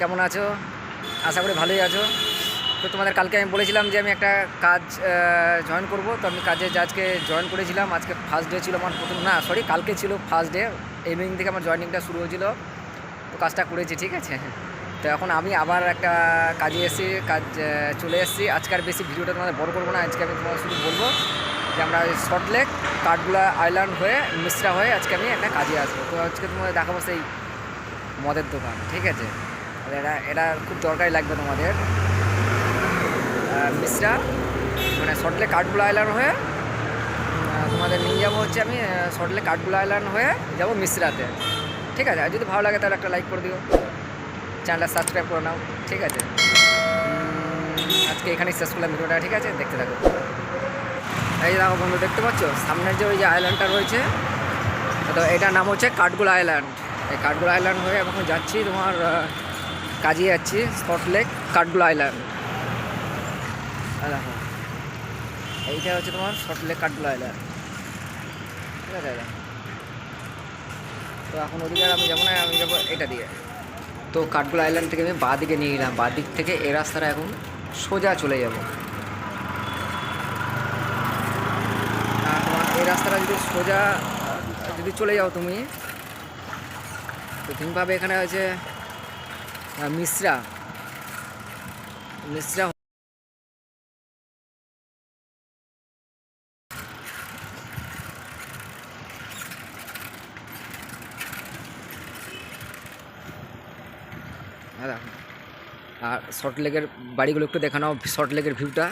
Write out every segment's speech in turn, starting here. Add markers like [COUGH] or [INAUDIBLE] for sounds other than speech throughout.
কেমন আছো? আশা করি ভালোই আছো। তো তোমাদের কালকে আমি বলেছিলাম যে আমি একটা কাজ জয়েন করব। তো আমি কাজে আজকে জয়েন করেছিলাম, আজকে ফার্স্ট ডে ছিল আমার প্রথম না সরি কালকে ছিল ফার্স্ট ডে ইভিনিং থেকে আমার জয়েনিংটা শুরু হয়েছিল। তো কাজটা করেছি, ঠিক আছে? তো এখন আমি আবার একটা কাজে এসেছি, কাজ চলে এসেছি। আজকে আর বেশি ভিডিওটা তোমাদের বড় করব না। আজকে আমি তোমাদের শুধু বলব যে আমরা শর্ট লেক কাঠগুলা আইল্যান্ড হয়ে মিশ্রা হয়ে আজকে আমি একটা কাজে আসব। তো আজকে তোমাদের দেখাবো সেই মদের দোকান, ঠিক আছে? এটা এটা খুব দরকারি লাগবে তোমাদের। মিশ্রা মানে শর্টলে কাঠগুলো আইল্যান্ড হয়ে তোমাদের নিয়ে যাব হচ্ছে আমি শর্টলে কাঠগুলো আইল্যান্ড হয়ে যাব মিশ্রাতে। ঠিক আছে? আর যদি ভালো লাগে তাহলে একটা লাইক করে দিও। চ্যানেলটা সাবস্ক্রাইব করে নাও। ঠিক আছে? আজকে এখানেই শেষ করলাম ভিডিওটা। ঠিক আছে? দেখতে থাকো। এই যে দেখো বন্ধু, দেখতে পাচ্ছ? সামনের যে ওই যে আইল্যান্ডটা রয়েছে, তো এটার নাম হচ্ছে কাঠগুলো আইল্যান্ড এই কাঠগুলো আইল্যান্ড হয়ে এখন যাচ্ছি তোমার কাজে যাচ্ছি স্পট লেক কাঠগুলো আইল্যান্ড এইটা হচ্ছে তোমার শর্ট লেক কাঠগুলো আইল্যান্ড ঠিক আছে তো এখন ওদিকে আমি যাব না, আমি যাব এটা দিয়ে। তো কাঠগুলো আইল্যান্ড থেকে আমি বাঁ দিকে নিয়ে গেলাম বাঁ দিক থেকে এ রাস্তাটা এখন সোজা চলে যাব। তোমার এই রাস্তাটা যদি সোজা, যদি চলে যাও তুমি, তো তুমি পাবে এখানে হচ্ছে মিশ্রা। মিশ্রা আর শর্ট লেগের বাড়িগুলো একটু দেখানো শর্ট লেগের ভিউটা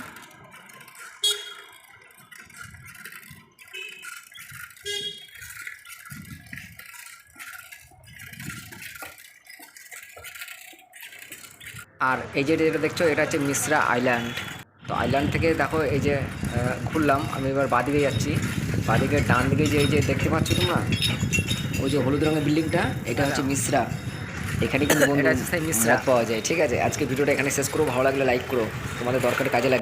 আর এই যে যেটা দেখছ এটা হচ্ছে মিশ্রা আইল্যান্ড তো আইল্যান্ড থেকে দেখো এই যে ঘুরলাম। আমি এবার বাদিকে যাচ্ছি। বাদিকে ডান দিকে যে এই যে দেখতে পাচ্ছ তোমরা? ওই যে হলুদ রঙের বিল্ডিংটা এটা হচ্ছে মিশ্রা। এখানে কিন্তু [LAUGHS] মিশ্রা। পাওয়া যায়। ঠিক আছে? আজকে ভিডিওটা এখানে শেষ করো ভালো লাগলে লাইক করো। তোমাদের দরকার কাজে